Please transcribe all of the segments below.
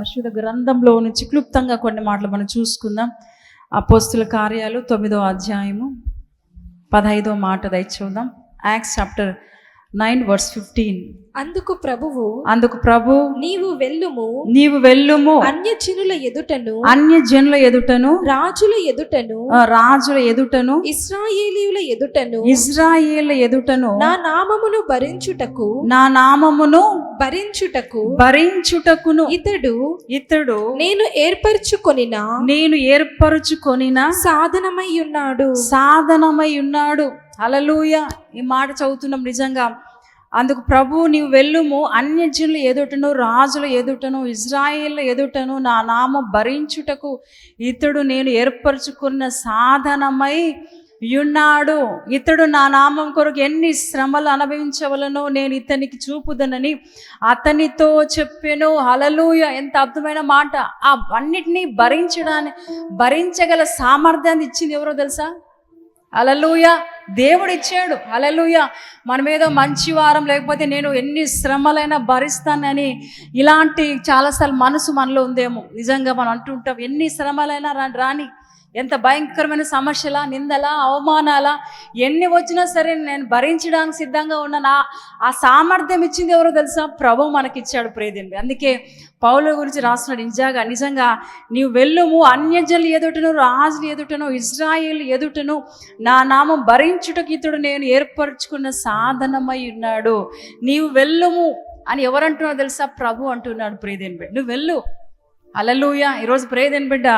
పరిశుద్ధ గ్రంథంలో నుంచి క్లుప్తంగా కొన్ని మాటలు మనం చూసుకుందాం. అపోస్తుల కార్యాలు తొమ్మిదో అధ్యాయము పదహైదో మాట దయచూద్దాం. చూద్దాం Acts chapter nine verse fifteen అందుకు ప్రభువు అందుకు ప్రభు నీవు వెళ్ళుము నీవు వెళ్ళుము. అన్యజనుల ఎదుటను అన్య జనుల ఎదుటను రాజుల ఎదుటను రాజుల ఎదుటను ఇస్రాయేలీయుల ఎదుటను ఇజ్రాయేళ్ళ ఎదుటను నా నామమును భరించుటకు నా నామమును భరించుటకు భరించుటకును. ఇతడు ఇతడు నేను ఏర్పరచుకొనిన నేను ఏర్పరచుకొనిన సాధనమై ఉన్నాడు. సాధనమై ఉన్నాడు. అలలుయ ఈ మాట చదువుతున్నాం నిజంగా. అందుకు ప్రభు నీవు వెళ్ళుము. అన్యజనులు ఎదుటను రాజుల ఎదుటను ఇజ్రాయిల్ ఎదుటను నా నామం భరించుటకు ఇతడు నేను ఏర్పరచుకున్న సాధనమై యున్నాడు ఇతడు నా నామం కొరకు ఎన్ని శ్రమలు అనుభవించవలనో నేను ఇతనికి చూపుదనని అతనితో చెప్పాను. హలలుయ ఎంత అద్భుతమైన మాట. ఆ అన్నిటినీ భరించడానికి భరించగల సామర్థ్యాన్ని ఇచ్చింది ఎవరో తెలుసా? అలలుయ దేవుడు ఇచ్చాడు అలలుయ మన మీద మంచి వారం లేకపోతే నేను ఎన్ని శ్రమలైనా భరిస్తానని ఇలాంటి చాలాసార్లు మనసు మనలో ఉందేమో. నిజంగా మనం అంటుంటాం ఎన్ని శ్రమలైనా రాని ఎంత భయంకరమైన సమస్యల నిందలా అవమానాల ఎన్ని వచ్చినా సరే నేను భరించడానికి సిద్ధంగా ఉన్నాను ఆ- ఆ సామర్థ్యం ఇచ్చింది ఎవరో తెలుసా? ప్రభు మనకిచ్చాడు ప్రేదండి అందుకే పౌల గురించి రాస్తున్నాడు నిజంగా నిజంగా నీవు వెళ్ళుము అన్యజలు ఎదుటను రాజులు ఎదుటను ఇజ్రాయేల్ ఎదుటను నా నామం భరించుటకు ఇతడు నేను ఏర్పరచుకున్న సాధనమై ఉన్నాడు. నీవు వెళ్ళుము అని ఎవరంటున్నావు తెలుసా? ప్రభు అంటున్నాడు ప్రేదేన్ బిడ్డ నువ్వు వెళ్ళు. అలలుయ ఈరోజు ప్రేదేన్ బిడ్డ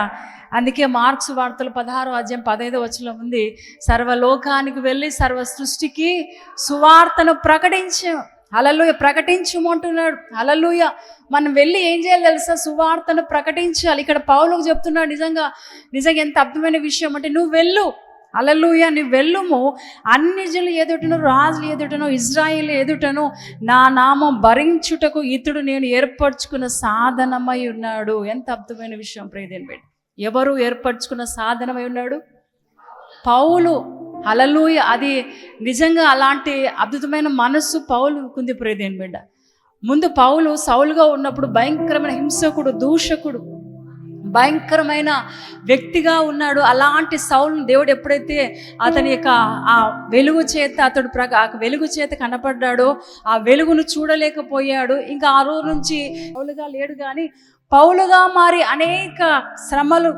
అందుకే మార్క్స్ వార్తలు పదహారో అధ్యాయం పదహైదో వచనం ఉంది సర్వలోకానికి వెళ్ళి సర్వ సృష్టికి సువార్తను ప్రకటించు. అలలుయ ప్రకటించమంటున్నాడు అలలుయ మనం వెళ్ళి ఏం చేయాలి తెలుసా? సువార్తను ప్రకటించాలి. ఇక్కడ పౌలకు చెప్తున్నాడు నిజంగా నిజంగా ఎంత అర్థమైన విషయం అంటే నువ్వు వెళ్ళు. అలలుయ నువ్వు వెళ్ళుము. అన్ని జనులు ఎదుటను రాజులు ఎదుటను ఇజ్రాయిల్ ఎదుటను నా నామం భరించుటకు ఇతడు నేను ఏర్పరచుకున్న సాధనమై ఉన్నాడు. ఎంత అద్భుతమైన విషయం ప్రేదేన్ పెట్టి ఎవరు ఏర్పరచుకున్న సాధనమై ఉన్నాడు? పౌలు. అలలుయ అది నిజంగా అలాంటి అద్భుతమైన మనస్సు పౌలు కుంది ప్రేదేని బిడ్డ. ముందు పౌలు సౌలుగా ఉన్నప్పుడు భయంకరమైన హింసకుడు దూషకుడు భయంకరమైన వ్యక్తిగా ఉన్నాడు. అలాంటి సౌలుని దేవుడు ఎప్పుడైతే అతని యొక్క ఆ వెలుగు చేత అతడు ప్రక ఆ వెలుగు చేత కనపడ్డాడో ఆ వెలుగును చూడలేకపోయాడు. ఇంకా ఆ రోజు నుంచి సౌలుగా లేడు కానీ పౌలుగా మారి అనేక శ్రమలు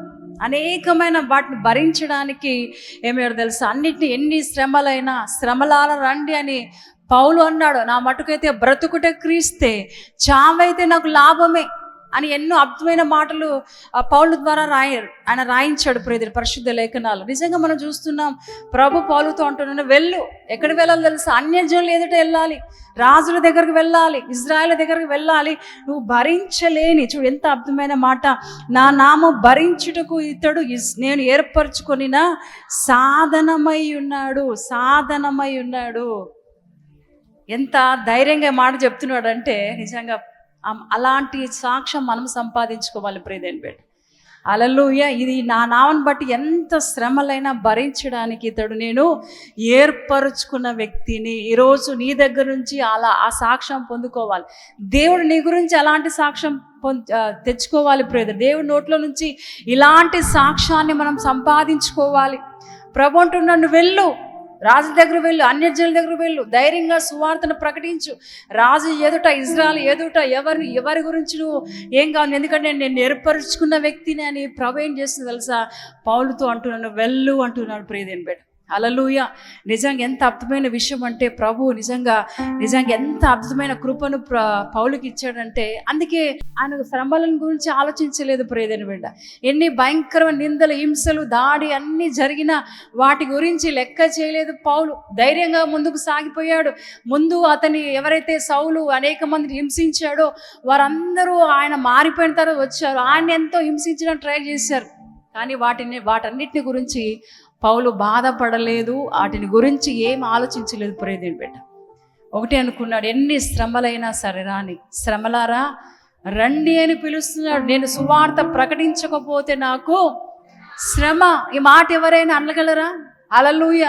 అనేకమైన వాటిని భరించడానికి ఏమేరు తెలుసా? అన్నిటిని ఎన్ని శ్రమలైనా శ్రమలాల రండి అని పౌలు అన్నాడు. నా మటుకైతే బ్రతుకుటే క్రీస్తే చావైతే నాకు లాభమే. అని ఎన్నో అద్భుతమైన మాటలు ఆ పౌలు ద్వారా రాయ ఆయన రాయించాడు ప్రేదరు పరిశుద్ధ లేఖనాలు. నిజంగా మనం చూస్తున్నాం ప్రభు పౌలుతో అంటున్నాను వెళ్ళు ఎక్కడ వెళ్ళాలి తెలుసా. అన్యజనులు ఎదుట వెళ్ళాలి రాజుల దగ్గరకు వెళ్ళాలి ఇజ్రాయెల్ దగ్గరకు వెళ్ళాలి. నువ్వు భరించలేని చూడు ఎంత అద్భుతమైన మాట. నా నామం భరించుటకు ఇతడు నేను ఏర్పరచుకొనిన సాధనమై ఉన్నాడు సాధనమై ఉన్నాడు. ఎంత ధైర్యంగా మాట చెప్తున్నాడు అంటే నిజంగా అలాంటి సాక్ష్యం మనం సంపాదించుకోవాలి ప్రేదేన్ బిడ్డ. అలలుయ. ఇది నా నామను బట్టి ఎంత శ్రమలైనా భరించడానికి ఇతడు నేను ఏర్పరుచుకున్న వ్యక్తిని. ఈరోజు నీ దగ్గర నుంచి అలా ఆ సాక్ష్యం పొందుకోవాలి. దేవుడు నీ గురించి అలాంటి సాక్ష్యం తెచ్చుకోవాలి ప్రేద దేవుడి నోట్లో నుంచి ఇలాంటి సాక్ష్యాన్ని మనం సంపాదించుకోవాలి. ప్రభు అంటున్నాను వెళ్ళు. రాజు దగ్గర వెళ్ళు అన్యజనుల దగ్గర వెళ్ళు ధైర్యంగా సువార్తను ప్రకటించు. రాజు ఎదుట ఇజ్రాయల్ ఎదుట ఎవరిని ఎవరి గురించి నువ్వు ఏం కావాలి ఎందుకంటే నేను ఏర్పరుచుకున్న వ్యక్తిని అని ప్రభు ఏం చేస్తుంది తెలుసా? పౌలుతో అంటున్నాను వెళ్ళు అంటున్నాడు ప్రియదేని బిడ్డ. అలలుయ నిజంగా ఎంత అద్భుతమైన విషయం అంటే ప్రభు నిజంగా నిజంగా ఎంత అద్భుతమైన కృపను ప్ర పౌలుకి ఇచ్చాడంటే అందుకే ఆయన శ్రమలను గురించి ఆలోచించలేదు ప్రేదన బిడ్డ. ఎన్ని భయంకరమైన నిందలు హింసలు దాడి అన్నీ జరిగిన వాటి గురించి లెక్క చేయలేదు పౌలు. ధైర్యంగా ముందుకు సాగిపోయాడు. ముందు అతని ఎవరైతే సౌలు అనేక మందిని హింసించాడో వారందరూ ఆయన మారిపోయిన తర్వాత వచ్చారు. ఆయన ఎంతో హింసించడానికి ట్రై చేశారు. కానీ వాటిని వాటన్నిటిని గురించి పౌలు బాధపడలేదు వాటిని గురించి ఏం ఆలోచించలేదు ప్రేదేని బిడ్డ. ఒకటి అనుకున్నాడు ఎన్ని శ్రమలైనా సరే రాని శ్రమలారా? రండి అని పిలుస్తున్నాడు. నేను సువార్త ప్రకటించకపోతే నాకు శ్రమ. ఈ మాట ఎవరైనా అనగలరా? అలలుయ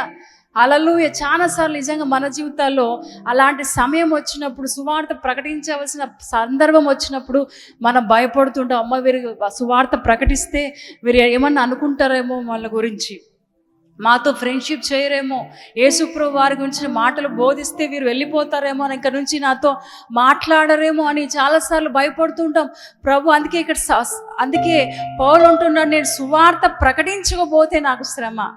అలలుయ చాలాసార్లు నిజంగా మన జీవితాల్లో అలాంటి సమయం వచ్చినప్పుడు సువార్త ప్రకటించవలసిన సందర్భం వచ్చినప్పుడు మనం భయపడుతుంటాం అమ్మ వీరు సువార్త ప్రకటిస్తే వీరు ఏమన్నా అనుకుంటారేమో వాళ్ళ గురించి. మాతో ఫ్రెండ్షిప్ చేయరేమో. యేసుప్రభు వారి గురించి మాటలు బోధిస్తే వీరు వెళ్ళిపోతారేమో అని ఇక్కడ నుంచి నాతో మాట్లాడరేమో అని చాలాసార్లు భయపడుతుంటాం. ప్రభు అందుకే ఇక్కడ స- అందుకే పౌలు ఉంటున్నాడు నేను సువార్త ప్రకటించకపోతే నాకు శ్రమ.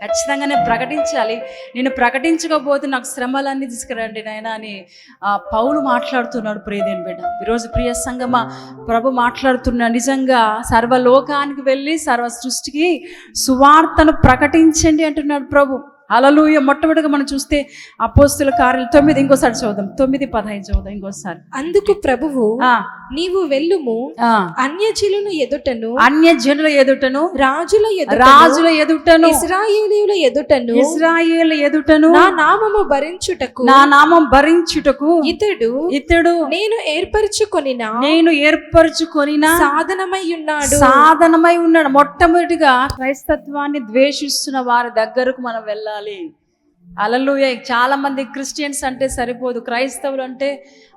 ఖచ్చితంగా నేను ప్రకటించాలి. నేను ప్రకటించకపోతే నాకు శ్రమలన్నీ తీసుకురండి నాయన అని ఆ, పౌలు మాట్లాడుతున్నాడు ప్రియదేని బిడ్డ. ఈరోజు ప్రియ సంగమ ప్రభు మాట్లాడుతున్న నిజంగా సర్వలోకానికి వెళ్ళి సర్వ సృష్టికి సువార్తను ప్రకటించండి అంటున్నాడు ప్రభు. అలలుయ మొట్టమొదటిగా మనం చూస్తే అపోస్తుల కార్యాలు. తొమ్మిది ఇంకోసారి చదువుదాం. తొమ్మిది పదహైదు చదువుదాం ఇంకోసారి. అందుకు ప్రభువు నీవు వెళ్ళుము. అన్యజనుల ఎదుటను. అన్య జనుల ఎదుటను. రాజుల రాజుల ఎదుటను. ఇస్రాయేలీయుల ఎదుటను. ఇజ్రాయేల్ ఎదుటను. నా నామము భరించుటకు. నా నామం భరించుటకు. ఇతడు. ఇతడు. నేను ఏర్పరచుకొనిన. నేను ఏర్పరచుకొనిన. సాధనమై ఉన్నాడు. సాధనమై ఉన్నాడు. మొట్టమొదటిగా క్రైస్తత్వాన్ని ద్వేషిస్తున్న వారి దగ్గరకు మనం వెళ్ళాలి. అలలుయ చాలా మంది క్రిస్టియన్స్ అంటే సరిపోదు. క్రైస్తవులు అంటే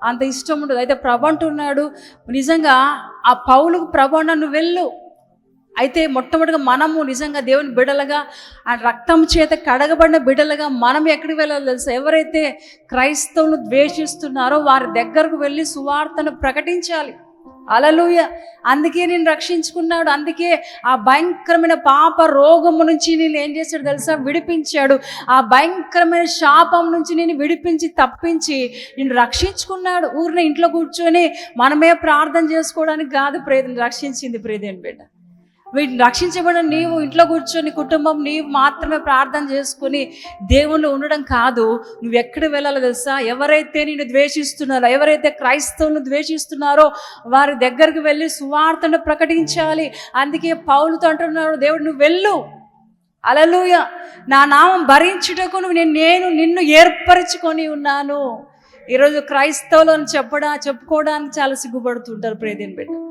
అంత ఇష్టం ఉండదు. అయితే ప్రభు అంటున్నాడు నిజంగా ఆ పౌలుకు ప్రభు నన్ను వెళ్ళు. అయితే మొట్టమొదటిగా మనము నిజంగా దేవుని బిడలుగా ఆ రక్తం చేత కడగబడిన బిడలుగా మనం ఎక్కడికి వెళ్ళాలి తెలుసు? ఎవరైతే క్రైస్తవులు ద్వేషిస్తున్నారో వారి దగ్గరకు వెళ్ళి సువార్తను ప్రకటించాలి. అలలుయ అందుకే నేను రక్షించుకున్నాడు. అందుకే ఆ భయంకరమైన పాప రోగము నుంచి నేను ఏం చేశాడు తెలుసా? విడిపించాడు. ఆ భయంకరమైన శాపం నుంచి నేను విడిపించి తప్పించి నేను రక్షించుకున్నాడు. ఊరిని ఇంట్లో కూర్చొని మనమే ప్రార్థన చేసుకోవడానికి కాదు ప్రేదని రక్షించింది ప్రేదేని బిడ్డ. వీటిని రక్షించబడిన నీవు ఇంట్లో కూర్చొని కుటుంబం నీవు మాత్రమే ప్రార్థన చేసుకొని దేవుళ్ళు ఉండడం కాదు. నువ్వు ఎక్కడ వెళ్ళాలో తెలుసా? ఎవరైతే నిన్ను ద్వేషిస్తున్నారో ఎవరైతే క్రైస్తవులను ద్వేషిస్తున్నారో వారి దగ్గరికి వెళ్ళి సువార్తను ప్రకటించాలి. అందుకే పౌలుతో అంటున్నారు దేవుడు నువ్వు వెళ్ళు. అలలుయ నా నామం భరించుటకు నువ్వు నేను నేను నిన్ను ఏర్పరచుకొని ఉన్నాను. ఈరోజు క్రైస్తవులు అని చెప్పడా చెప్పుకోవడానికి చాలా సిగ్గుపడుతుంటారు ప్రేదేని బిడ్డ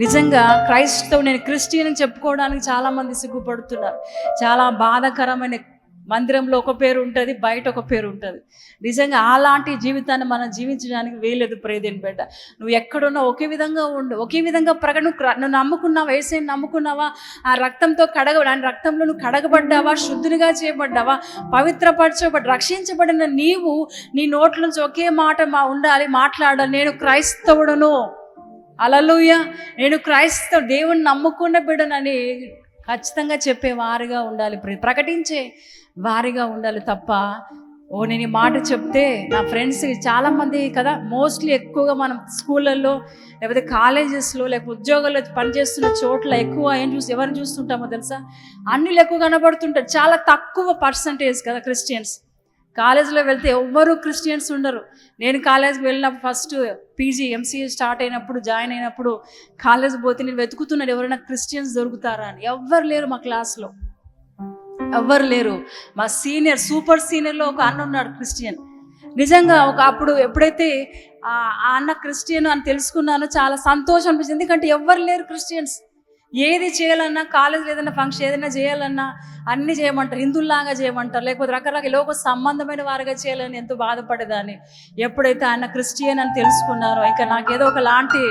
నిజంగా క్రైస్తవు నేను క్రిస్టియన్ అని చెప్పుకోవడానికి చాలామంది సిగ్గుపడుతున్నారు. చాలా బాధాకరమైన మందిరంలో ఒక పేరు ఉంటుంది బయట ఒక పేరు ఉంటుంది. నిజంగా అలాంటి జీవితాన్ని మనం జీవించడానికి వేయలేదు ప్రేదేని బిడ్డ నువ్వు ఎక్కడున్నా ఒకే విధంగా ఉండు ఒకే విధంగా ప్రకటన నువ్వు నువ్వు నమ్ముకున్నావా ఏసైని నమ్ముకున్నావా? ఆ రక్తంతో కడగ ఆ రక్తంలో నువ్వు కడగబడ్డావా శుద్ధునిగా చేయబడ్డావా? పవిత్రపరచబడి రక్షించబడిన నీవు నీ నోట్ల నుంచి ఒకే మాట మా ఉండాలి మాట్లాడాలి. నేను క్రైస్తవుడను. అలలుయ నేను క్రైస్తవ దేవుని నమ్ముకున్న బిడ్డనని ఖచ్చితంగా చెప్పే వారిగా ఉండాలి. ప్రకటించే వారిగా ఉండాలి తప్ప ఓ నేను ఈ మాట చెప్తే నా ఫ్రెండ్స్ చాలామంది కదా మోస్ట్లీ ఎక్కువగా మనం స్కూళ్ళల్లో లేకపోతే కాలేజెస్లో లేకపోతే ఉద్యోగాల్లో పనిచేస్తున్న చోట్ల ఎక్కువ ఏం చూసి ఎవరిని చూస్తుంటామో తెలుసా? అన్నిలు ఎక్కువ కనబడుతుంటారు. చాలా తక్కువ పర్సంటేజ్ కదా క్రిస్టియన్స్ కాలేజీలో వెళ్తే ఎవ్వరూ క్రిస్టియన్స్ ఉండరు. నేను కాలేజ్కి వెళ్ళినప్పుడు ఫస్ట్ పీజీ ఎంసీఏ స్టార్ట్ అయినప్పుడు జాయిన్ అయినప్పుడు కాలేజ్ పోతే నేను వెతుకుతున్నాను ఎవరైనా క్రిస్టియన్స్ దొరుకుతారా అని. ఎవ్వరు లేరు మా క్లాస్లో. ఎవ్వరు లేరు. మా సీనియర్ సూపర్ సీనియర్లో ఒక అన్న ఉన్నాడు క్రిస్టియన్. నిజంగా ఒక అప్పుడు ఎప్పుడైతే ఆ ఆ అన్న క్రిస్టియన్ అని తెలుసుకున్నానో చాలా సంతోషం అనిపించింది. ఎందుకంటే ఎవ్వరు లేరు క్రిస్టియన్స్. ఏది చేయాలన్నా కాలేజీలో ఏదైనా ఫంక్షన్ ఏదైనా చేయాలన్నా అన్నీ చేయమంటారు. హిందువులాగా చేయమంటారు. లేకపోతే రకరకాల లోక సంబంధమైన వారిగా చేయాలని ఎంతో బాధపడేదాన్ని. ఎప్పుడైతే ఆయన క్రిస్టియన్ అని తెలుసుకున్నారో ఇంకా నాకు ఏదో ఒకలాంటి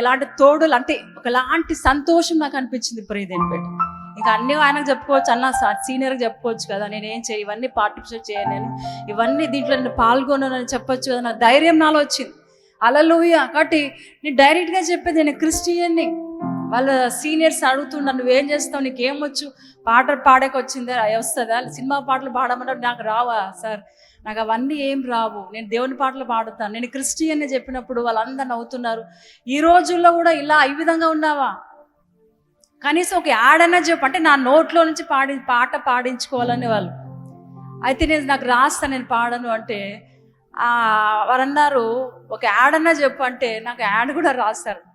ఎలాంటి తోడులు అంటే ఒకలాంటి సంతోషం నాకు అనిపించింది ప్రియదేని పెట్టి. ఇంకా అన్ని ఆయనకు చెప్పుకోవచ్చు అన్న సీనియర్కి చెప్పుకోవచ్చు కదా నేను ఏం చేయ ఇవన్నీ పార్టిసిపేట్ చేయను నేను. ఇవన్నీ దీంట్లో నేను పాల్గొనని చెప్పొచ్చు కదా నా ధైర్యం నాలో వచ్చింది. అలలుయ కాబట్టి నేను డైరెక్ట్గా చెప్పేది నేను క్రిస్టియన్ని. వాళ్ళ సీనియర్స్ అడుగుతున్నారు నువ్వేం చేస్తావు? నీకు ఏమొచ్చు వచ్చు పాడక పాడేకి వచ్చిందా వస్తుందా? సినిమా పాటలు పాడమంటే నాకు రావా సార్? నాకు అవన్నీ ఏం రావు. నేను దేవుని పాటలు పాడుతాను. నేను క్రిస్టియన్ అని చెప్పినప్పుడు వాళ్ళందరూ నవ్వుతున్నారు. ఈ రోజుల్లో కూడా ఇలా ఈ విధంగా ఉన్నావా? కనీసం ఒక యాడన్నా చెప్పు. అంటే నా నోట్లో నుంచి పాడి పాట పాడించుకోవాలని వాళ్ళు. అయితే నేను నాకు రాస్తా నేను పాడను అంటే వారన్నారు ఒక యాడ్ అన్నా చెప్పు అంటే నాకు యాడ్ కూడా రాస్తారు.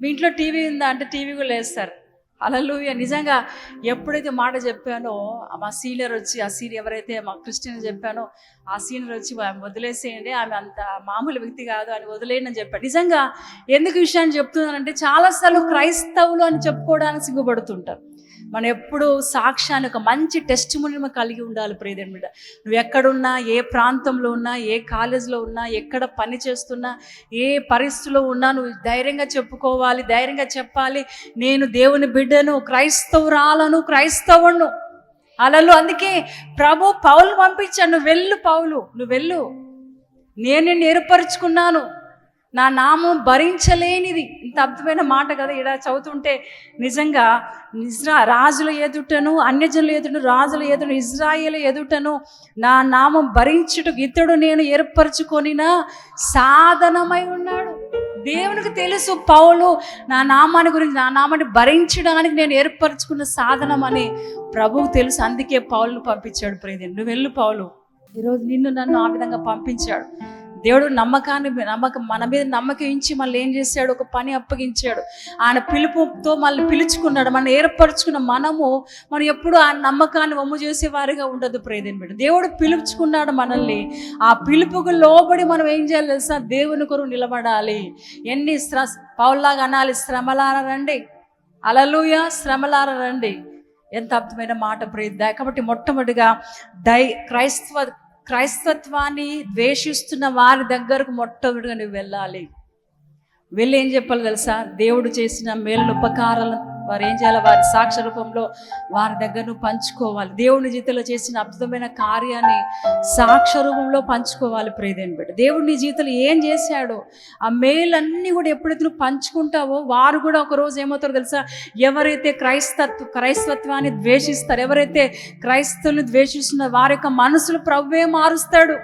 మీ ఇంట్లో టీవీ ఉందా అంటే టీవీ కూడా వేస్తారు అలలుయ నిజంగా ఎప్పుడైతే మాట చెప్పానో మా సీనియర్ వచ్చి ఆ సీనియర్ ఎవరైతే మా క్రిస్టియన్ చెప్పానో ఆ సీనియర్ వచ్చి ఆమె వదిలేసేయండి ఆమె అంత మామూలు వ్యక్తి కాదు అని వదిలేయండి అని చెప్పాను నిజంగా ఎందుకు విషయాన్ని చెప్తున్నానంటే చాలాసార్లు క్రైస్తవులు అని చెప్పుకోవడానికి సిగ్గుపడుతుంటారు. మనం ఎప్పుడు సాక్ష్యాన్ని ఒక మంచి టెస్ట్ మనం కలిగి ఉండాలి ప్రియదేవుని బిడ్డ. నువ్వు ఎక్కడున్నా ఏ ప్రాంతంలో ఉన్నా ఏ కాలేజీలో ఉన్నా ఎక్కడ పని చేస్తున్నా ఏ పరిస్థితిలో ఉన్నా నువ్వు ధైర్యంగా చెప్పుకోవాలి ధైర్యంగా చెప్పాలి. నేను దేవుని బిడ్డను క్రైస్తవురాలను క్రైస్తవును అలలు అందుకే ప్రభు పౌలు పంపించాను నువ్వు వెళ్ళు పౌలు నువ్వు వెళ్ళు. నేను నిన్ను నా నామం భరించలేనిది. ఇంత అద్భుతమైన మాట కదా ఇక్కడ చదువుతుంటే. నిజంగా ఇజ్రా రాజుల ఎదుటను అన్యజనుల ఎదుటను రాజుల ఎదుటను ఇజ్రాయేల్ ఎదుటను నా నామం భరించుటకు ఇతడు నేను ఏర్పరచుకొనిన సాధనమై ఉన్నాడు. దేవునికి తెలుసు పౌలు నా నామాన్ని గురించి నా నామాన్ని భరించడానికి నేను ఏర్పరచుకున్న సాధనం అని ప్రభువు తెలుసు అందుకే పౌలను పంపించాడు ప్రేదేవుడు నువ్వు వెళ్ళు పౌలు. ఈరోజు నిన్ను నన్ను ఆ విధంగా పంపించాడు. దేవుడు నమ్మకాన్ని నమ్మకం మన మీద నమ్మకం ఇచ్చి మళ్ళీ ఏం చేశాడు? ఒక పని అప్పగించాడు. ఆయన పిలుపుతో మళ్ళీ పిలుచుకున్నాడు. మనం ఏర్పరచుకున్న మనము మనం ఎప్పుడు ఆ నమ్మకాన్ని వమ్ము చేసే వారిగా ఉండదు ప్రేదేని బిడ్డ. దేవుడు పిలుచుకున్నాడు మనల్ని. ఆ పిలుపుకు లోబడి మనం ఏం చేయాలి తెలుసా? దేవుని కొరకు నిలబడాలి. ఎన్ని శ్ర పౌల్లాగా అనాలి శ్రమలార రండి. అలలుయ శ్రమలార రండి. ఎంత అర్థమైన మాట ప్రేద్దా కాబట్టి మొట్టమొదటిగా దై క్రైస్తవ క్రైస్తత్వాన్ని ద్వేషిస్తున్న వారి దగ్గరకు మొట్టమొదటిగా నువ్వు వెళ్ళాలి. వెళ్ళి ఏం చెప్పాలి తెలుసా? దేవుడు చేసిన మేలు ఉపకారాలను వారు ఏం చేయాలి వారి సాక్ష్య రూపంలో వారి దగ్గరను పంచుకోవాలి. దేవుని జీవితంలో చేసిన అద్భుతమైన కార్యాన్ని సాక్ష్య రూపంలో పంచుకోవాలి ప్రేదేని బిడ్డ. దేవుడు నీ జీవితంలో ఏం చేశాడో ఆ మేలన్నీ కూడా ఎప్పుడైతే నువ్వు పంచుకుంటావో వారు కూడా ఒక రోజు ఏమవుతారో తెలుసా? ఎవరైతే క్రైస్తత్వ క్రైస్తత్వాన్ని ద్వేషిస్తారు ఎవరైతే క్రైస్తవుని ద్వేషిస్తున్న వారి యొక్క మనసులు ప్రవ్వే మారుస్తాడు.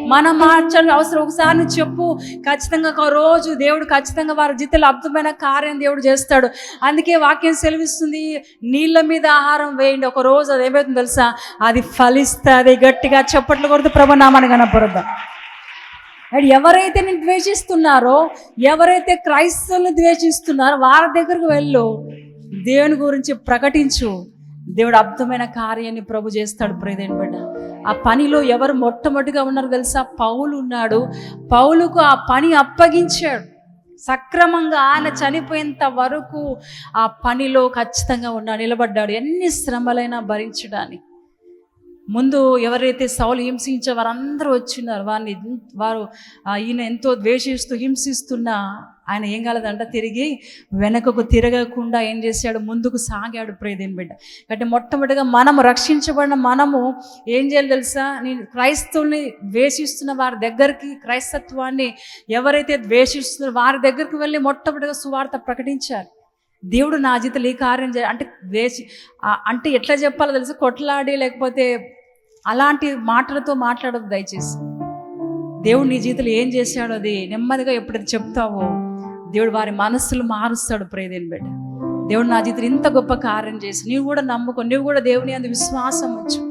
మనం మార్చాలి అవసరం. ఒకసారి చెప్పు. ఖచ్చితంగా ఒక రోజు దేవుడు ఖచ్చితంగా వారి జీతంలో అద్భుతమైన కార్యం దేవుడు చేస్తాడు. అందుకే వాక్యం సెలవిస్తుంది. నీళ్ళ మీద ఆహారం వేయండి. ఒక రోజు అది ఏమవుతుంది తెలుసా? అది ఫలిస్తుంది. గట్టిగా చప్పట్లు కొడుతూ ప్రభనామాన్ని కనపడదాం. అండ్ ఎవరైతే నేను ద్వేషిస్తున్నారో ఎవరైతే క్రైస్తవులను ద్వేషిస్తున్నారో వారి దగ్గరకు వెళ్ళు. దేవుని గురించి ప్రకటించు. దేవుడు అద్భుతమైన కార్యాన్ని ప్రభు చేస్తాడు. ప్రేదేని బిడ్డ. ఆ పనిలో ఎవరు మొట్టమొదటిగా ఉన్నారో తెలుసా? పౌలు ఉన్నాడు. పౌలుకు ఆ పని అప్పగించాడు. సక్రమంగా ఆయన చనిపోయేంత వరకు ఆ పనిలో ఖచ్చితంగా ఉన్నాడు నిలబడ్డాడు. ఎన్ని శ్రమలైనా భరించడానికి. ముందు ఎవరైతే సౌలు హింసించే వారందరూ వచ్చినారు. వారిని వారు ఈయన ఎంతో ద్వేషిస్తూ హింసిస్తున్నా ఆయన ఏం కాలేదంట తిరిగి వెనకకు తిరగకుండా ఏం చేశాడు? ముందుకు సాగాడు ప్రేదేని బిడ్డ. కాబట్టి మొట్టమొదటిగా మనము రక్షించబడిన మనము ఏం చేయాలి తెలుసా? నేను క్రైస్తవుని ద్వేషిస్తున్న వారి దగ్గరికి క్రైస్తత్వాన్ని ఎవరైతే ద్వేషిస్తున్నారో వారి దగ్గరికి వెళ్ళి మొట్టమొదటిగా సువార్త ప్రకటించాలి దేవుడు నా జీవితంలో ఈ కార్యం చే అంటే వేసి అంటే ఎట్లా చెప్పాలో తెలుసు? కొట్లాడి లేకపోతే అలాంటి మాటలతో మాట్లాడదు దయచేసి. దేవుడు నీ జీవితంలో ఏం చేశాడో అది నెమ్మదిగా ఎప్పుడైతే చెప్తావో దేవుడు వారి మనస్సులు మారుస్తాడు. ప్రేదేని బిడ్డ. దేవుడు నా జీవితంలో ఇంత గొప్ప కార్యం చేసి నీవు కూడా నమ్ముకో నువ్వు కూడా దేవుని అందు విశ్వాసం ఉంచు.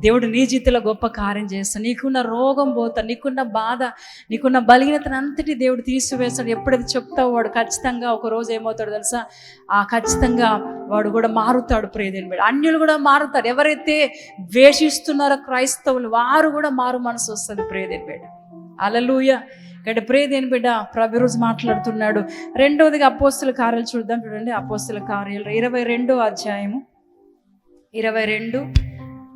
దేవుడు నీ జీవితంలో గొప్ప కార్యం చేస్తాడు. నీకున్న రోగం పోతా నీకున్న బాధ నీకున్న బలహీనతను అంతటి దేవుడు తీసివేస్తాడు. ఎప్పుడైతే చెప్తావు వాడు ఖచ్చితంగా ఒక రోజు ఏమవుతాడు తెలుసా? ఆ ఖచ్చితంగా వాడు కూడా మారుతాడు ప్రేదేని బిడ్డ. అన్యులు కూడా మారుతారు. ఎవరైతే ద్వేషిస్తున్నారో క్రైస్తవులు వారు కూడా మారు మనసు వస్తుంది ప్రేదేని బిడ్డ. అలలుయ ఇక్కడ ప్రేదేని బిడ్డ ప్రభు రోజు మాట్లాడుతున్నాడు. రెండవదిగా అపోస్తుల కార్యాలు చూద్దాం చూడండి. అపోస్తుల కార్యాలు ఇరవై రెండో అధ్యాయము. ఇరవై రెండు.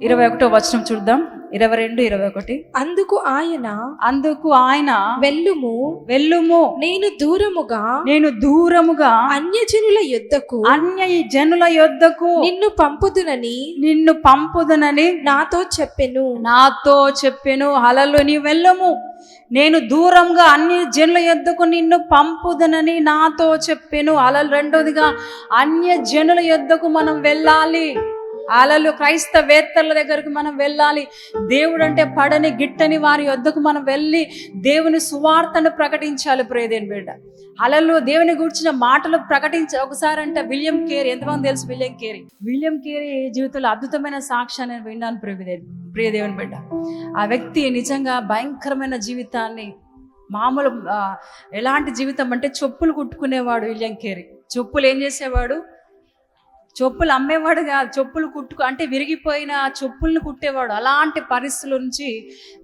ఇరవై ఒకటో వచనం చూద్దాం. ఇరవై రెండు ఇరవై ఒకటి. అందుకు ఆయన అందుకు ఆయన వెళ్ళుము. వెళ్ళుము. నేను దూరముగా నేను దూరముగా అన్యజనుల యుద్ధకు అన్య జనుల యొద్దకు నిన్ను పంపుదునని నిన్ను పంపుదనని నాతో చెప్పెను. నాతో చెప్పెను. హలలు నీ వెళ్ళము. నేను దూరంగా అన్ని జనుల యొద్దకు నిన్ను పంపుదనని నాతో చెప్పెను. అలలు రెండోదిగా అన్య జనుల యొద్దకు మనం వెళ్ళాలి. అలలు క్రైస్తవేత్తల దగ్గరకు మనం వెళ్ళాలి. దేవుడు అంటే పడని గిట్టని వారి వద్దకు మనం వెళ్ళి దేవుని సువార్తను ప్రకటించాలి. ప్రేదేని బిడ్డ. అలలు దేవుని గురించిన మాటలు ప్రకటించ ఒకసారి అంటే విలియం కేరీ ఎంతమంది తెలుసు విలియం కేరీ? విలియం కేరీ జీవితంలో అద్భుతమైన సాక్ష్యాన్ని నేను విన్నాను ప్రియదే ప్రియదేవుని బిడ్డ. ఆ వ్యక్తి నిజంగా భయంకరమైన జీవితాన్ని మామూలు ఎలాంటి జీవితం అంటే చెప్పులు కుట్టుకునేవాడు విలియం కేరీ. చెప్పులు ఏం చేసేవాడు? చెప్పులు అమ్మేవాడు కాదు చెప్పులు కుట్టుకు అంటే విరిగిపోయిన చెప్పులను కుట్టేవాడు. అలాంటి పరిస్థితుల నుంచి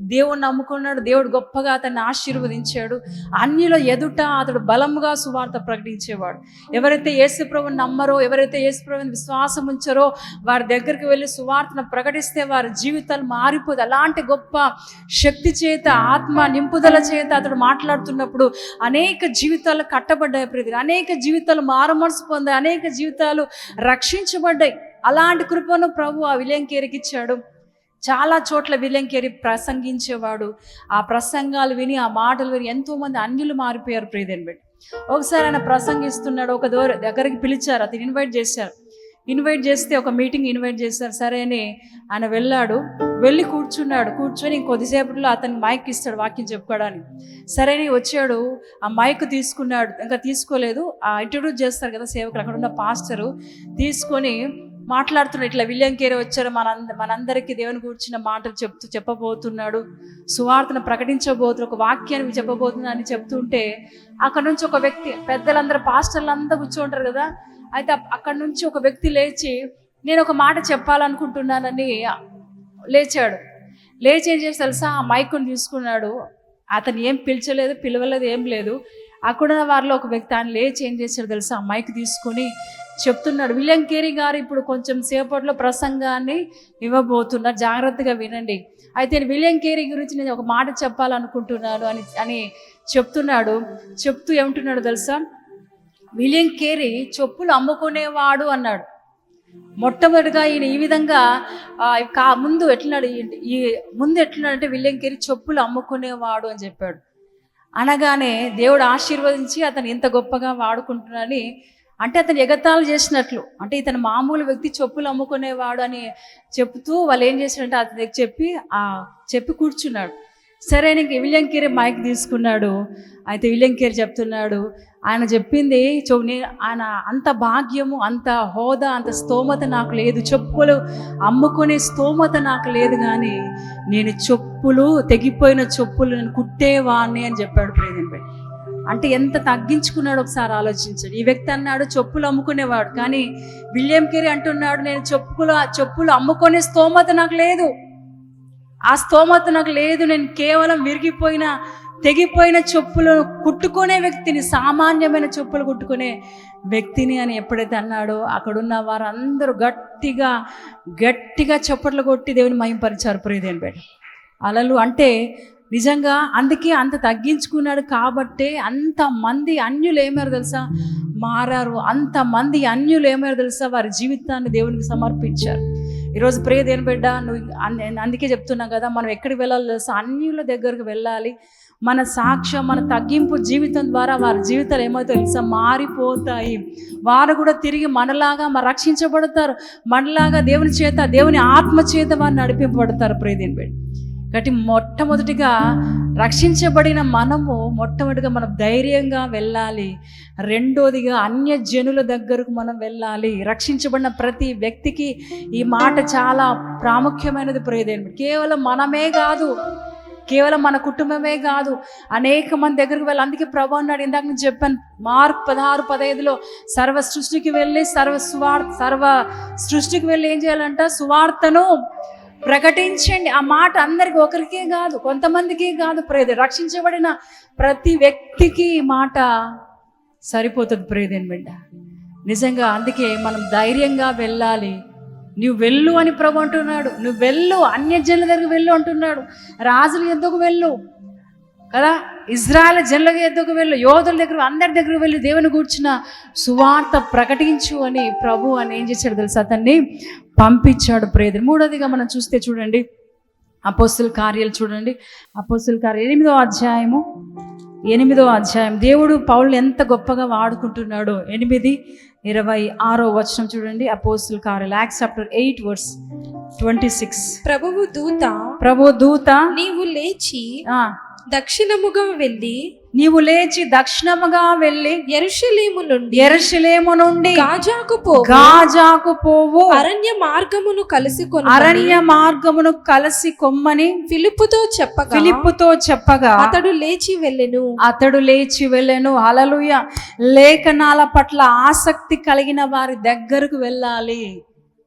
దేవుడు నమ్ముకున్నాడు దేవుడు గొప్పగా అతన్ని ఆశీర్వదించాడు. అన్నిలో ఎదుట అతడు బలముగా సువార్త ప్రకటించేవాడు. ఎవరైతే యేసుప్రభు నమ్మరో ఎవరైతే యేసుప్రభుని విశ్వాసం ఉంచారో వారి దగ్గరికి వెళ్ళి సువార్తను ప్రకటిస్తే వారి జీవితాలు మారిపోదు. అలాంటి గొప్ప శక్తి చేత ఆత్మ నింపుదల చేత అతడు మాట్లాడుతున్నప్పుడు అనేక జీవితాలు కట్టబడ్డాయి ప్రతి అనేక జీవితాలు మారుమనసు పొందాయి అనేక జీవితాలు రక్షించబడ్డాయి. అలాంటి కృపను ప్రభు ఆ విలేంకేరికి ఇచ్చాడు చాలా చోట్ల విలంకేరి ప్రసంగించేవాడు. ఆ ప్రసంగాలు విని ఆ మాటలు విని ఎంతోమంది అన్యులు మారిపోయారు ప్రియదేని బిడ్డ. ఒకసారి ఆయన ప్రసంగిస్తున్నాడు ఒక దూర దగ్గరికి పిలిచారు అతను ఇన్వైట్ చేశారు. ఇన్వైట్ చేస్తే ఒక మీటింగ్ ఇన్వైట్ చేశారు సరే అని ఆయన వెళ్ళాడు. వెళ్ళి కూర్చున్నాడు. కూర్చొని కొద్దిసేపట్లో అతను మైక్ ఇస్తాడు వాక్యం చెప్పుకోవడానికి. సరే అని వచ్చాడు. ఆ మైక్ తీసుకున్నాడు. ఇంకా తీసుకోలేదు. ఆ ఇంట్రడ్యూస్ చేస్తారు కదా సేవకులు. అక్కడ ఉన్న పాస్టరు తీసుకొని మాట్లాడుతున్నాడు. ఇట్లా విలియం కేరే వచ్చారు. మన మనందరికీ దేవుని కూర్చున్న మాటలు చెప్తూ చెప్పబోతున్నాడు. సువార్తను ప్రకటించబోతున్న ఒక వాక్యాన్ని చెప్పబోతున్నా అని చెప్తుంటే అక్కడ నుంచి ఒక వ్యక్తి పెద్దలందరూ పాస్టర్లు అంతా కూర్చుంటారు కదా. అయితే అక్కడ నుంచి ఒక వ్యక్తి లేచి నేను ఒక మాట చెప్పాలనుకుంటున్నానని లేచాడు. లేచి ఏం చేసి తెలుసా? ఆ మైక్ను తీసుకున్నాడు. అతను ఏం పిలిచలేదు పిలవలేదు ఏం లేదు. అక్కడ వారిలో ఒక వ్యక్తి ఆయన లేచి ఏం చేశాడు తెలుసా? ఆ మైక్ తీసుకొని చెప్తున్నాడు విలియం కేరీ గారు ఇప్పుడు కొంచెం సేపట్లో ప్రసంగాన్ని ఇవ్వబోతున్నారు. జాగ్రత్తగా వినండి. అయితే విలియం కేరీ గురించి నేను ఒక మాట చెప్పాలనుకుంటున్నాను అని అని చెప్తున్నాడు. చెప్తూ ఏమంటున్నాడు తెలుసా? విలియం కేరీ చెప్పులు అమ్ముకునేవాడు అన్నాడు. మొట్టమొదటిగా ఈయన ఈ విధంగా కా ముందు ఎట్లున్నాడు ఈ- ఈ ముందు ఎట్లున్నాడు అంటే విలియం కేరీ చెప్పులు అమ్ముకునేవాడు అని చెప్పాడు. అనగానే దేవుడు ఆశీర్వదించి అతను ఇంత గొప్పగా వాడుకుంటున్నాడని అంటే అతను ఎగతాళి చేసినట్లు అంటే ఇతను మామూలు వ్యక్తి చెప్పులు అమ్ముకునేవాడు అని చెప్తూ వాళ్ళు ఏం చేశారంటే అతనికి చెప్పి చెప్పి కూర్చున్నాడు. సరే నీకు విలియం కేరీ మైక్ తీసుకున్నాడు. అయితే విలియం కేరీ చెప్తున్నాడు ఆయన చెప్పింది చో నేను ఆయన అంత భాగ్యము అంత హోదా అంత స్తోమత నాకు లేదు. చెప్పులు అమ్ముకునే స్తోమత నాకు లేదు కానీ నేను చెప్పులు తెగిపోయిన చెప్పులు నేను కుట్టేవాణ్ణి అని చెప్పాడు ప్రేదంపై అంటే ఎంత తగ్గించుకున్నాడు ఒకసారి ఆలోచించండి. ఈ వ్యక్తి అన్నాడు చెప్పులు అమ్ముకునేవాడు. కానీ విలియం కేరీ అంటున్నాడు నేను చెప్పులు చెప్పులు అమ్ముకునే స్తోమత నాకు లేదు. ఆ స్తోమత నాకు లేదు. నేను కేవలం విరిగిపోయిన తెగిపోయిన చెప్పులు కుట్టుకునే వ్యక్తిని సామాన్యమైన చెప్పులు కుట్టుకునే వ్యక్తిని అని ఎప్పుడైతే అన్నాడో అక్కడున్న వారందరూ గట్టిగా గట్టిగా చప్పట్లు కొట్టి దేవుని మయంపరిచారు ప్రియదేని బేట అలలు అంటే నిజంగా అందుకే అంత తగ్గించుకున్నాడు కాబట్టే అంతమంది అన్యులు ఏమారు తెలుసా? మారారు. అంతమంది అన్యులు ఏమారు తెలుసా? వారి జీవితాన్ని దేవునికి సమర్పించారు. ఈరోజు ప్రియ దేని బిడ్డ? నువ్వు అందుకే చెప్తున్నా కదా మనం ఎక్కడికి వెళ్ళాలి తెలుసా. అన్యుల దగ్గరకు వెళ్ళాలి. మన సాక్ష్యం మన తగ్గింపు జీవితం ద్వారా వారి జీవితాలు ఏమో తెలుసా? మారిపోతాయి. వారు కూడా తిరిగి మనలాగా మరి రక్షించబడతారు. మనలాగా దేవుని చేత దేవుని ఆత్మ చేత వారు నడిపింపబడతారు ప్రియదేని బిడ్డ. కాబట్టి మొట్టమొదటిగా రక్షించబడిన మనము మొట్టమొదటిగా మనం ధైర్యంగా వెళ్ళాలి. రెండోదిగా అన్య జనుల దగ్గరకు మనం వెళ్ళాలి. రక్షించబడిన ప్రతి వ్యక్తికి ఈ మాట చాలా ప్రాముఖ్యమైనది ప్రియదేవుడు. కేవలం మనమే కాదు కేవలం మన కుటుంబమే కాదు అనేక మంది దగ్గరికి వెళ్ళి అందుకే ప్రభు అన్నాడు ఇందాక నేను చెప్పాను మార్క్ పదహారు పదహైదులో సర్వ సృష్టికి వెళ్ళి సర్వ సువార్ సర్వ సృష్టికి వెళ్ళి ఏం చేయాలంట? సువార్తను ప్రకటించండి. ఆ మాట అందరికి ఒకరికే కాదు కొంతమందికి కాదు ప్రేద. రక్షించబడిన ప్రతి వ్యక్తికి ఈ మాట సరిపోతుంది ప్రేదేని బిడ్డ. నిజంగా అందుకే మనం ధైర్యంగా వెళ్ళాలి. నువ్వు వెళ్ళు అని ప్రభు అంటున్నాడు. నువ్వు వెళ్ళు అన్యజనుల దగ్గరికి వెళ్ళు అంటున్నాడు. రాజుల ఎద్దుకు వెళ్ళు? కదా? ఇజ్రాయల్ జనుల ఎద్దుకు వెళ్ళు యోధుల దగ్గర అందరి దగ్గర వెళ్ళి దేవుని కూర్చున్న సువార్త ప్రకటించు అని ప్రభు అని ఏం చేశాడు తెలుసా? అతన్ని పంపించాడు ప్రేదరు. మూడోదిగా మనం చూస్తే చూడండి అపోస్తుల కార్యాలు చూడండి. అపోస్తుల కార్యాలు ఎనిమిదో అధ్యాయము ఎనిమిదో అధ్యాయం. దేవుడు పౌలు ఎంత గొప్పగా వాడుకుంటున్నాడో. ఎనిమిది ఇరవై ఆరో వచనం చూడండి అపోస్తుల కార్యాలు. Acts chapter eight verse twenty six. ప్రభువు దూత ప్రభు దూత నీవు లేచి దక్షిణముగా వెళ్ళి నీవు లేచి దక్షిణముగా వెళ్ళి ఎరుషలేము నుండి ఎరుషలేము నుండి గాజాకు పో గాజాకు పోవు. అరణ్య మార్గమును కలిసి అరణ్య మార్గమును కలిసి కొమ్మని ఫిలిప్పుతో చెప్పగా ఫిలిప్పుతో చెప్పగా అతడు లేచి వెళ్ళెను. అతడు లేచి వెళ్ళెను. హలలుయ లేఖనాల పట్ల ఆసక్తి కలిగిన వారి దగ్గరకు వెళ్ళాలి.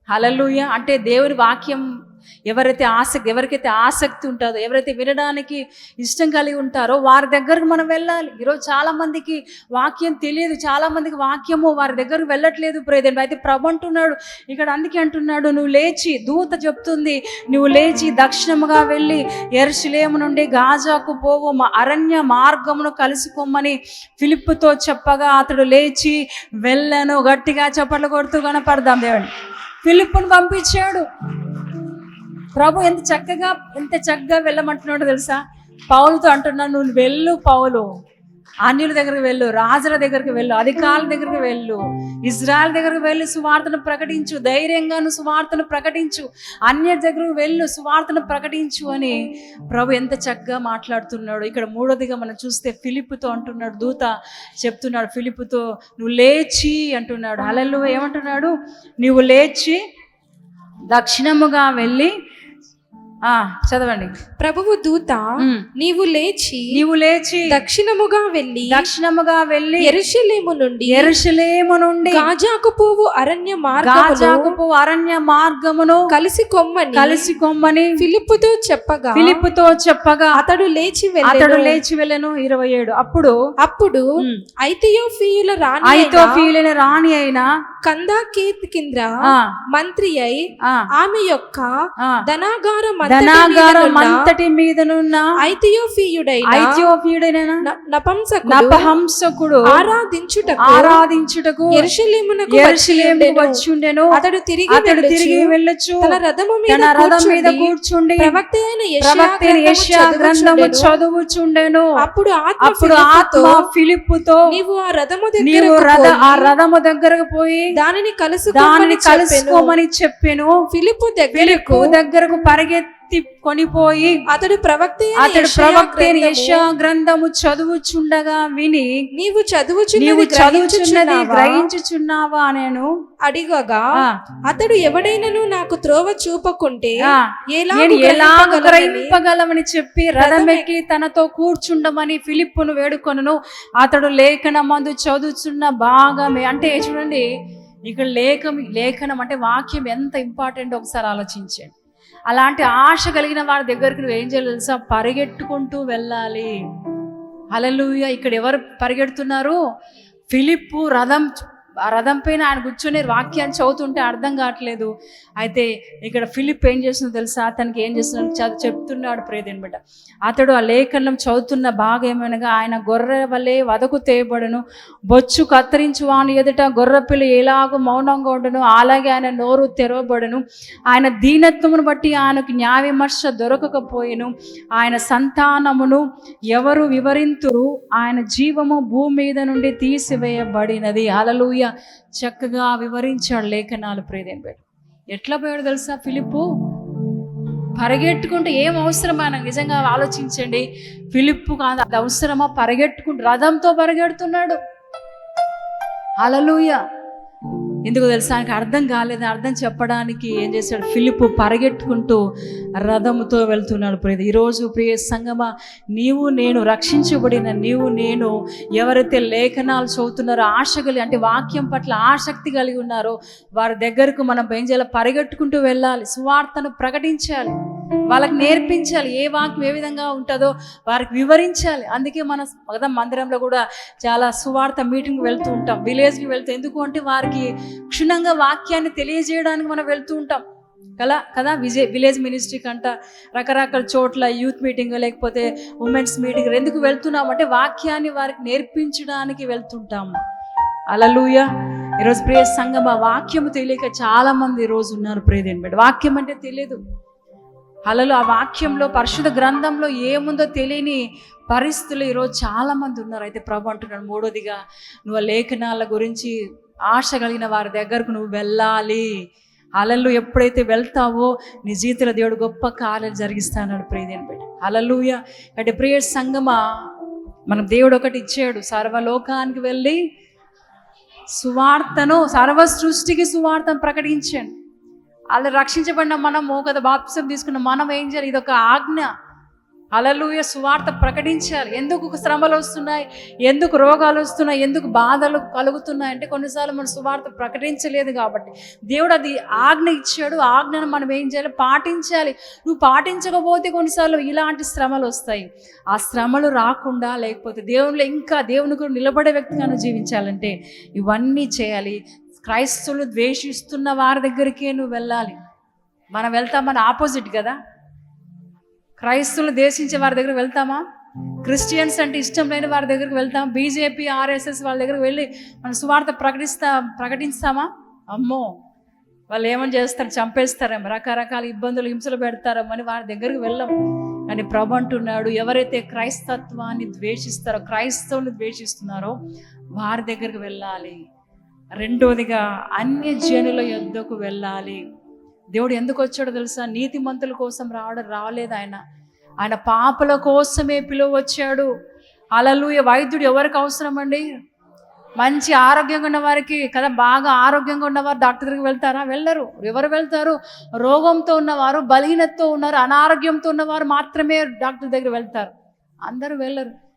హలలుయ అంటే దేవుని వాక్యం ఎవరైతే ఆసక్తి ఎవరికైతే ఆసక్తి ఉంటుందో ఎవరైతే వినడానికి ఇష్టం కలిగి ఉంటారో వారి దగ్గరకు మనం వెళ్ళాలి. ఈరోజు చాలామందికి వాక్యం తెలియదు చాలామందికి వాక్యము వారి దగ్గరకు వెళ్ళట్లేదు. ప్రేదండి అయితే ప్రభు అంటున్నాడు ఇక్కడ అందుకే అంటున్నాడు నువ్వు లేచి దూత చెప్తుంది నువ్వు లేచి దక్షిణముగా వెళ్ళి ఎరుసలేము నుండి గాజాకు పోవు మా అరణ్య మార్గమును కలుసుకోమని ఫిలిప్పుతో చెప్పగా అతడు లేచి వెళ్ళను. గట్టిగా చప్పట్లు కొడుతూ కనపడదాం దేవుడు. ఫిలిప్పును పంపించాడు. ప్రభు ఎంత చక్కగా ఎంత చక్కగా వెళ్ళమంటున్నాడో తెలుసా? పౌలుతో అంటున్నాడు నువ్వు వెళ్ళు పౌలు. అన్యుల దగ్గరికి వెళ్ళు రాజుల దగ్గరికి వెళ్ళు అధికారుల దగ్గరికి వెళ్ళు. ఇజ్రాయల్ దగ్గరికి వెళ్ళు సువార్తను ప్రకటించు. ధైర్యంగా నువ్వు సువార్తను ప్రకటించు. అన్య దగ్గరకు వెళ్ళు సువార్తను ప్రకటించు అని ప్రభు ఎంత చక్కగా మాట్లాడుతున్నాడు. ఇక్కడ మూడోదిగా మనం చూస్తే ఫిలిప్పుతో అంటున్నాడు దూత చెప్తున్నాడు ఫిలిప్పుతో నువ్వు లేచి అంటున్నాడు. అలలు ఏమంటున్నాడు? నువ్వు లేచి దక్షిణముగా వెళ్ళి చదవండి. ప్రభువు దూత. నీవు లేచి నీవు లేచి దక్షిణముగా వెళ్ళి దక్షిణముగా వెళ్ళి ఎరుషలేము నుండి ఎరుషలేము నుండి గాజాకు పోవు అరణ్య మార్గమును గాజాకుపు అరణ్య మార్గమును కలిసి కొమ్మని కలిసి కొమ్మని ఫిలిప్పుతో చెప్పగా ఫిలిప్పుతో చెప్పగా అతడు లేచి అతడు లేచి వెళ్ళను. ఇరవై ఏడు. అప్పుడు అప్పుడు ఉమ్, ఐతియోఫీయుల రాణి ఐతో ఫీలైన రాణి అయిన కింద ఆ, మంత్రి అయి ఆమె యొక్క ధనాగారం ధనాగారం అంతటి మీదనున్న? ఐతియోఫీయుడైన ఐథియోపియుడైన న- నపంసకుడు నపహంసకుడు ఆరాధించుటకు ఆరాధించుటకు ఎరుషలేమునకు ఎరుషలేముకు వచ్చి వచ్చి ఉండెను అతడు తిరిగి అతడు. తిరిగి వెళ్ళొచ్చు. తన రథము మీద తన రథం మీద కూర్చుండి. ప్రవక్త అయిన ప్రవక్త యెషయా గ్రంథము చదువుచుండెను. అప్పుడు ఆత్మ అప్పుడు ఆత్మ ఫిలిప్పుతో, నీవు ఆ రథము నీవు దగ్గరకు రథ ఆ రథము దగ్గరకు పోయి దానిని కలుసు దానిని కలుసుకోమని చెప్పాను. ఫిలిప్పు దగ్గరకు దగ్గరకు పరిగెత్తి కొనిపోయి అతడు ప్రవక్త అతడు ప్రవక్త గ్రంథము, చదువుచుండగా విని నీవు చదువుచున్నది నీవు చదువుచున్నది గ్రహించుచున్నావా? నేను? అడిగగా అతడు ఎవడైనను నాకు త్రోవ చూపకుంటే గ్రహింపగలనని? గ్రహింపగలమని చెప్పి రథం ఎక్కి తనతో కూర్చుండమని ఫిలిప్పును వేడుకొనును. అతడు లేఖనమందు చదువుచున్న భాగమే. అంటే చూడండి ఇక్కడ లేఖం లేఖనం అంటే వాక్యం ఎంత ఇంపార్టెంట్ ఒకసారి ఆలోచించండి. అలాంటి ఆశ కలిగిన వారి దగ్గరికి నువ్వు ఏం చేయాలి తెలుసా? పరిగెట్టుకుంటూ వెళ్ళాలి. అలలుయ ఇక్కడ ఎవరు పరిగెడుతున్నారు? ఫిలిప్పు రథం ఆ రథం పైన ఆయన కూర్చొని వాక్యాన్ని చదువుతుంటే అర్థం కావట్లేదు. అయితే ఇక్కడ ఫిలిప్ ఏం చేస్తుందో తెలుసా? అతనికి ఏం చేస్తున్నాడు చదువు చెప్తున్నాడు ప్రేదేని బిడ్డ. అతడు ఆ లేఖనం చదువుతున్న భాగం ఏమనగా ఆయన గొర్రె వలె వదకు తేయబడును. బొచ్చు కత్తిరించు వాని ఎదుట గొర్రె పిల్ల ఎలాగో మౌనంగా ఉండను. అలాగే ఆయన నోరు తెరవబడును. ఆయన దీనత్వమును బట్టి ఆయనకు న్యాయ విమర్శ దొరకకపోయేను. ఆయన సంతానమును ఎవరు వివరింతురు? ఆయన జీవము భూమి మీద నుండి తీసివేయబడినది. అలలుయ చక్కగా వివరించాడు లేఖనాలు ప్రేదేని బిడ్డ ఎట్లా పోయాడు తెలుసా ఫిలిప్పు? పరిగెట్టుకుంటే ఏం అవసరమా? నాకు నిజంగా ఆలోచించండి. ఫిలిప్పు కాదు అది అవసరమా? పరిగెట్టుకుంటూ రథంతో పరిగెడుతున్నాడు. అలలుయ ఎందుకు తెలుసా? ఆయనకు అర్థం కాలేదు. అర్థం చెప్పడానికి ఏం చేశాడు? ఫిలిప్ పరిగెట్టుకుంటూ రథముతో వెళ్తున్నాడు ప్రియ ఈరోజు ప్రియ సంగమా నీవు నేను రక్షించబడిన నీవు నేను ఎవరైతే లేఖనాలు చదువుతున్నారో ఆశ కలిగి అంటే వాక్యం పట్ల ఆసక్తి కలిగి ఉన్నారో వారి దగ్గరకు మనం ఏం చేయాలి? పరిగెట్టుకుంటూ వెళ్ళాలి. సువార్తను ప్రకటించాలి. వాళ్ళకి నేర్పించాలి. ఏ వాక్యం ఏ విధంగా ఉంటుందో వారికి వివరించాలి. అందుకే మన కదా మందిరంలో కూడా చాలా సువార్త మీటింగ్ వెళ్తూ ఉంటాం. విలేజ్కి వెళ్తూ ఎందుకు అంటే వారికి క్షుణ్ణంగా వాక్యాన్ని తెలియజేయడానికి మనం వెళ్తూ ఉంటాం. కదా కదా విజయ్ విలేజ్ మినిస్ట్రీ కంట రకరకాల చోట్ల యూత్ మీటింగ్ లేకపోతే ఉమెన్స్ మీటింగ్ ఎందుకు వెళ్తున్నాం అంటే వాక్యాన్ని వారికి నేర్పించడానికి వెళ్తుంటాము. అలలుయ. ఈరోజు ప్రియ సంఘం ఆ వాక్యము తెలియక చాలా మంది ఈరోజు ఉన్నారు ప్రియదేని బిడ్డ. వాక్యం అంటే తెలియదు అలలు ఆ వాక్యంలో పరిశుద్ధ గ్రంథంలో ఏముందో తెలియని పరిస్థితులు ఈరోజు చాలా మంది ఉన్నారు. అయితే ప్రభు అంటున్నాడు మూడోదిగా నువ్వు లేఖనాల గురించి ఆశ కలిగిన వారి దగ్గరకు నువ్వు వెళ్ళాలి. అలలు ఎప్పుడైతే వెళ్తావో నీ జీవితంలో దేవుడు గొప్ప కార్యాలు జరిగిస్తానని ప్రియదేని బిడ్డ. అలలుయ అంటే ప్రియ సంగమా మనం దేవుడు ఒకటి ఇచ్చాడు. సర్వలోకానికి వెళ్ళి సువార్తను సర్వ సృష్టికి సువార్తను ప్రకటించండి. అలా రక్షించబడిన మనము కదా బాప్సం తీసుకున్న మనం ఏం చేయాలి? ఇది ఒక ఆజ్ఞ. అలలుయ సువార్త ప్రకటించాలి. ఎందుకు శ్రమలు వస్తున్నాయి? ఎందుకు రోగాలు వస్తున్నాయి? ఎందుకు బాధలు కలుగుతున్నాయి? అంటే కొన్నిసార్లు మనం సువార్త ప్రకటించలేదు కాబట్టి. దేవుడు అది ఆజ్ఞ ఇచ్చాడు. ఆజ్ఞను మనం ఏం చేయాలి? పాటించాలి. నువ్వు పాటించకపోతే కొన్నిసార్లు ఇలాంటి శ్రమలు వస్తాయి. ఆ శ్రమలు రాకుండా లేకపోతే దేవునిలో ఇంకా దేవుని నిలబడే వ్యక్తిగా జీవించాలంటే ఇవన్నీ చేయాలి. క్రైస్తవులు ద్వేషిస్తున్న వారి దగ్గరికే నువ్వు వెళ్ళాలి. మనం వెళ్తాం మన ఆపోజిట్ కదా? క్రైస్తవులు దేశించే వారి దగ్గర వెళ్తామా? క్రిస్టియన్స్ అంటే ఇష్టం లేని వారి దగ్గరికి వెళ్తాం బీజేపీ ఆర్ఎస్ఎస్ వాళ్ళ దగ్గరికి వెళ్ళి మన సువార్త ప్రకటిస్తా ప్రకటిస్తామా? అమ్మో! వాళ్ళు ఏమని చేస్తారు? చంపేస్తారేమో. రకరకాల ఇబ్బందులు హింసలు పెడతారేమో అని వారి దగ్గరికి వెళ్ళాం. కానీ ప్రభు అంటున్నాడు ఎవరైతే క్రైస్తత్వాన్ని ద్వేషిస్తారో క్రైస్తవుని ద్వేషిస్తున్నారో వారి దగ్గరికి వెళ్ళాలి. రెండోదిగా అన్ని జనుల యుద్ధకు వెళ్ళాలి. దేవుడు ఎందుకు వచ్చాడో తెలుసా? నీతిమంతుల కోసం రావడం రాలేదు ఆయన. ఆయన పాపల కోసమే పిలువ వచ్చాడు అలలుయ వైద్యుడు ఎవరికి అవసరం అండి మంచి ఆరోగ్యంగా ఉన్న వారికి కదా బాగా ఆరోగ్యంగా ఉన్నవారు డాక్టర్ దగ్గరికి వెళ్తారా? వెళ్ళరు. ఎవరు వెళ్తారు? రోగంతో ఉన్నవారు బలహీనతతో ఉన్నారు అనారోగ్యంతో ఉన్నవారు మాత్రమే డాక్టర్ దగ్గర వెళ్తారు. అందరూ వెళ్ళరు.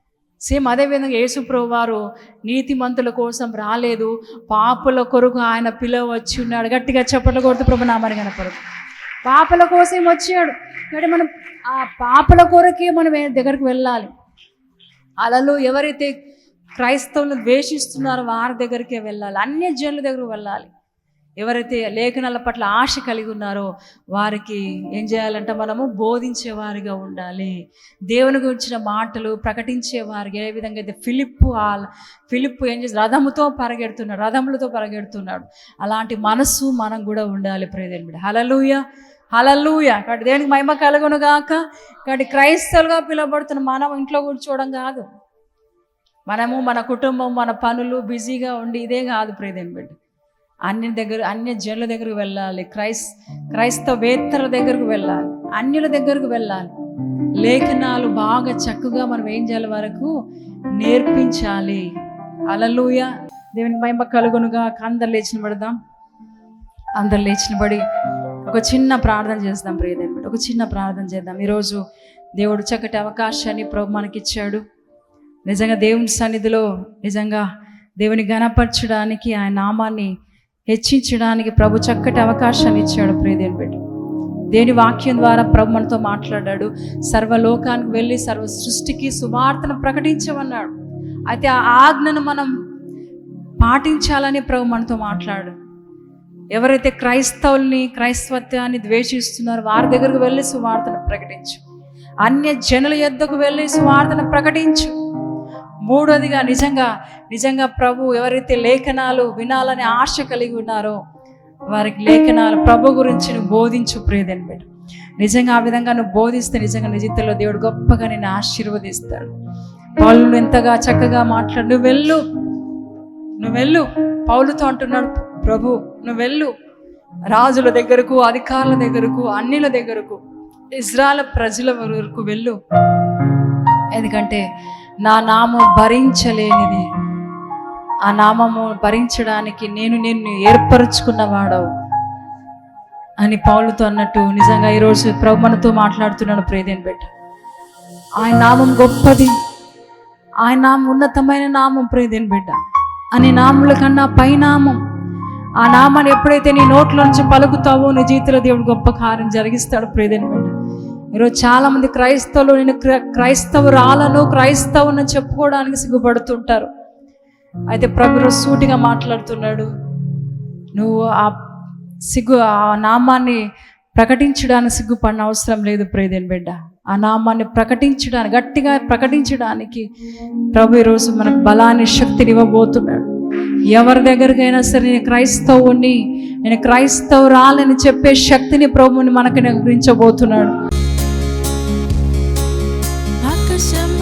సేమ్ అదేవిధంగా యేసుప్రభు వారు నీతిమంతుల కోసం రాలేదు. పాపుల కొరకు ఆయన పిలువ వచ్చి ఉన్నాడు గట్టిగా చెప్పట్లు కొడుతూ ప్రభు నామని కనపడదు పాపల కోసం వచ్చాడు? కాబట్టి మనం ఆ పాపల కొరకే మనం దగ్గరకు దగ్గరికి వెళ్ళాలి. అలలో ఎవరైతే క్రైస్తవులను ద్వేషిస్తున్నారో వారి దగ్గరికే వెళ్ళాలి. అన్ని జనుల దగ్గరకు వెళ్ళాలి. ఎవరైతే లేఖనాల పట్ల ఆశ కలిగి ఉన్నారో వారికి ఏం చేయాలంటే? మనము బోధించేవారిగా ఉండాలి. దేవుని గురించిన మాటలు ప్రకటించేవారికి ఏ విధంగా అయితే ఫిలిప్పు ఫిలిప్పు ఏం చేసి రథముతో పరిగెడుతున్నాడు రథములతో పరిగెడుతున్నాడు. అలాంటి మనస్సు మనం కూడా ఉండాలి ప్రేదేమిడి హలలుయ హలలుయ కాబట్టి దేనికి మహిమ కలుగును గాక? కాబట్టి క్రైస్తవులుగా పిలువబడుతున్న మనం ఇంట్లో కూర్చోవడం కాదు. మనము మన కుటుంబం మన పనులు బిజీగా ఉండి ఇదే కాదు ప్రేదేం బిడ్డ. అన్య దగ్గర అన్య జనుల దగ్గరకు వెళ్ళాలి. క్రైస్ క్రైస్తవేత్తల దగ్గరకు వెళ్ళాలి. అన్యుల దగ్గరకు వెళ్ళాలి. లేఖనాలు బాగా చక్కగా మనం ఏం చేయాలి వరకు? నేర్పించాలి. అలలుయ దేవుని మహిమ కలుగునుగా. అందరు లేచిన పడదాం. అందరు లేచిన పడి ఒక చిన్న ప్రార్థన చేద్దాం ప్రియదేవుడు ఒక చిన్న ప్రార్థన చేద్దాం. ఈరోజు దేవుడు చక్కటి అవకాశాన్ని ప్రభు మనకిచ్చాడు. నిజంగా దేవుని సన్నిధిలో నిజంగా దేవుని గణపరచడానికి ఆయన నామాన్ని హెచ్చించడానికి ప్రభు చక్కటి అవకాశాన్ని ఇచ్చాడు ప్రియదేవుని బిడ్డ. దేని వాక్యం ద్వారా ప్రభు మనతో మాట్లాడాడు. సర్వలోకానికి వెళ్ళి సర్వ సృష్టికి సువార్తను ప్రకటించమన్నాడు. అయితే ఆ ఆజ్ఞను మనం పాటించాలని ప్రభు మనతో మాట్లాడు. ఎవరైతే క్రైస్తవుల్ని క్రైస్తవత్వాన్ని ద్వేషిస్తున్నారో వారి దగ్గరకు వెళ్ళి సువార్తను ప్రకటించు. అన్య జనుల యొద్దకు వెళ్ళి సువార్తను ప్రకటించు. మూడోదిగా నిజంగా నిజంగా ప్రభు ఎవరైతే లేఖనాలు వినాలని ఆశ కలిగి ఉన్నారో వారికి లేఖనాలు ప్రభు గురించి నువ్వు బోధించు ప్రియదని బిడ్డ. నిజంగా ఆ విధంగా నువ్వు బోధిస్తే నిజంగా నిజిత్తులో దేవుడు గొప్పగా నేను ఆశీర్వదిస్తాడు. పౌలు ఎంతగా చక్కగా మాట్లాడు నువ్వు వెళ్ళు నువ్వు వెళ్ళు పౌలుతో అంటున్నాడు ప్రభు నువ్వు వెళ్ళు. రాజుల దగ్గరకు అధికారుల దగ్గరకు అన్నిల దగ్గరకు ఇజ్రాయల్ ప్రజల వరకు వెళ్ళు. ఎందుకంటే నా నామం భరించలేనిది. ఆ నామము భరించడానికి నేను నిన్ను ఏర్పరచుకున్నవాడవు అని పౌలుతో అన్నట్టు నిజంగా ఈరోజు ప్రభు మనతో మాట్లాడుతున్నాడు ప్రేదేని బిడ్డ. ఆయన నామం గొప్పది. ఆయన నామం ఉన్నతమైన నామం ప్రేదేని బిడ్డ. అనే నామముల కన్నా పైనామం. ఆ నామాన్ని ఎప్పుడైతే నీ నోట్లో నుంచి పలుకుతావో నీ జీవితంలో దేవుడు గొప్ప కార్యం జరిగిస్తాడు ప్రేదేని బిడ్డ. ఈరోజు చాలామంది క్రైస్తవులు నేను క్ర- క్రైస్తవురాలను క్రైస్తవుని చెప్పుకోవడానికి సిగ్గుపడుతుంటారు. అయితే ప్రభు రోజు సూటిగా మాట్లాడుతున్నాడు. నువ్వు ఆ సిగ్గు ఆ నామాన్ని ప్రకటించడానికి సిగ్గుపడిన అవసరం లేదు ప్రేదేని బిడ్డ. ఆ నామాన్ని ప్రకటించడానికి గట్టిగా ప్రకటించడానికి ప్రభు ఈరోజు మనకు బలాన్ని శక్తిని ఇవ్వబోతున్నాడు. ఎవరి దగ్గరికైనా సరే నేను క్రైస్తవుని నేను క్రైస్తవురాలని చెప్పే శక్తిని ప్రభుని మనకు అనుగ్రహించబోతున్నాడు. ఆకాశమందు నీవు